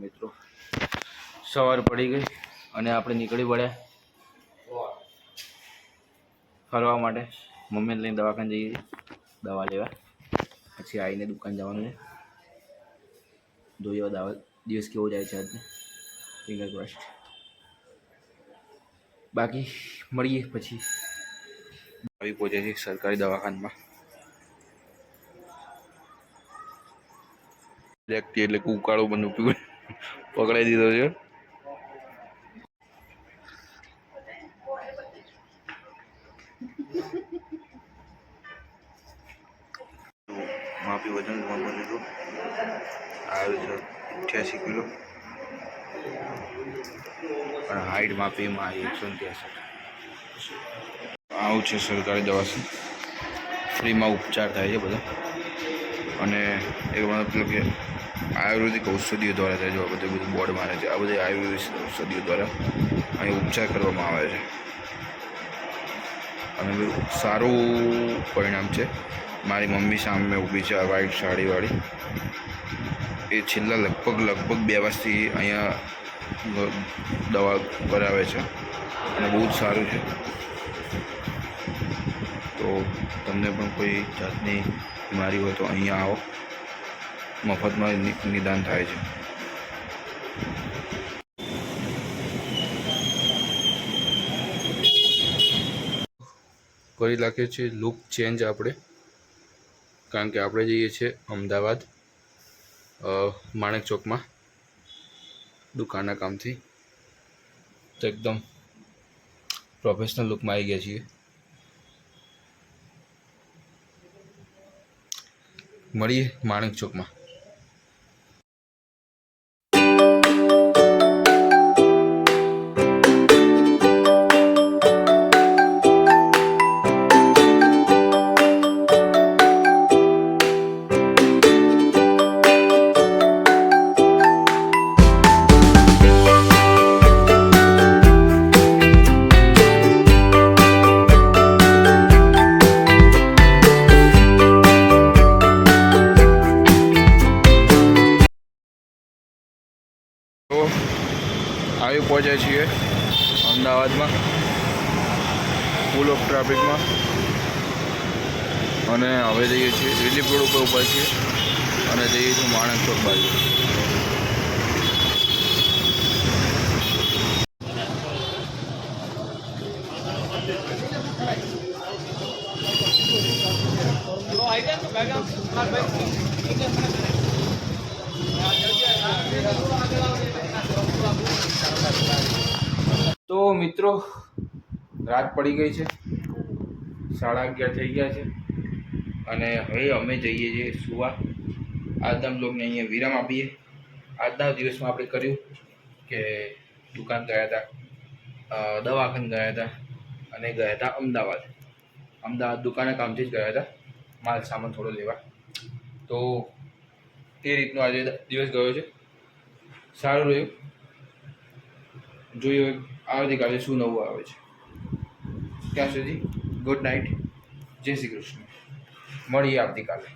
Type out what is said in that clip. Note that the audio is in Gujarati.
મિત્રો, સવાર પડી ગઈ અને આપણે નીકળી પડ્યા ફરવા માટે. મમ્મીને લઈને દવાખાને જઈએ દવા લેવા. પછી આવીને દુકાન જવાનું છે. જોઈએ દાવા, દિવસ કેવો જાય છે આજને. ફિંગર ક્રોસ્ટ બાકી મળીએ પછી. આવી પહોંચે છે સરકારી દવાખાનામાં. એટલે ઉકાળો બંધ પીવું પકડાઈ દીધો છે. માપી વજન માપી લીધું આવ્યું છે અઠ્યાસી કિલો. પણ હાઈટ માપીમાં આવી એકસો ત્રેસઠ. આવું છે સરકારી દવાખાનું ફ્રીમાં ઉપચાર થાય છે બધા. અને એમાં મતલબ કે આયુર્વેદિક ઔષધિઓ દ્વારા થાય છે, આ બધું બધું બોર્ડ મારે છે, આ બધી આયુર્વેદિક ઔષધિઓ દ્વારા અહીં ઉપચાર કરવામાં આવે છે. અને સારું પરિણામ છે. મારી મમ્મી સામે ઊભી છે આ વ્હાઈટ સાડીવાળી. એ છેલ્લા લગભગ લગભગ બે વર્ષથી અહીંયા દવા કરાવે છે. અને બહુ જ સારું છે. તો તમને પણ કોઈ જાતની બીમારી હોય તો અહીંયા આવો. મફતમાં નિદાન થાય છે. કરી નાખ્યો છે લુક ચેન્જ આપણે. કારણ કે આપણે જઈએ છીએ અમદાવાદ માણેક ચોકમાં, દુકાનના કામથી. તો એકદમ પ્રોફેશનલ લુકમાં આવી ગયા છીએ. મળીએ માણેક ચોકમાં. આવી પહોંચ્યા છીએ અમદાવાદમાં ફૂલ ઓફ ટ્રાફિકમાં અને હવે જઈએ છીએ રિલીફ રોડ ઉપર ઊભા છીએ અને જઈએ છીએ માણસ ચોક બાજુ. તો મિત્રો, રાત પડી ગઈ છે. સાડા અગિયાર થઈ ગયા છે. અને હવે અમે જઈએ છીએ સુવા. આજના બ્લોગને અહીંયા વિરામ આપીએ. આજના દિવસમાં આપણે કર્યું કે દુકાન ગયા હતા દવાખાન ગયા હતા અને ગયા હતા અમદાવાદ. અમદાવાદ દુકાને કામથી જ ગયા હતા. માલ સામાન થોડો લેવા. તો એ રીતનો આજે દિવસ ગયો છે. સારું રહ્યું. જોઈએ આવતીકાલે શું નવું આવે છે. ત્યાં સુધી ગુડ નાઇટ જય શ્રી કૃષ્ણ. મળીએ આવતીકાલે.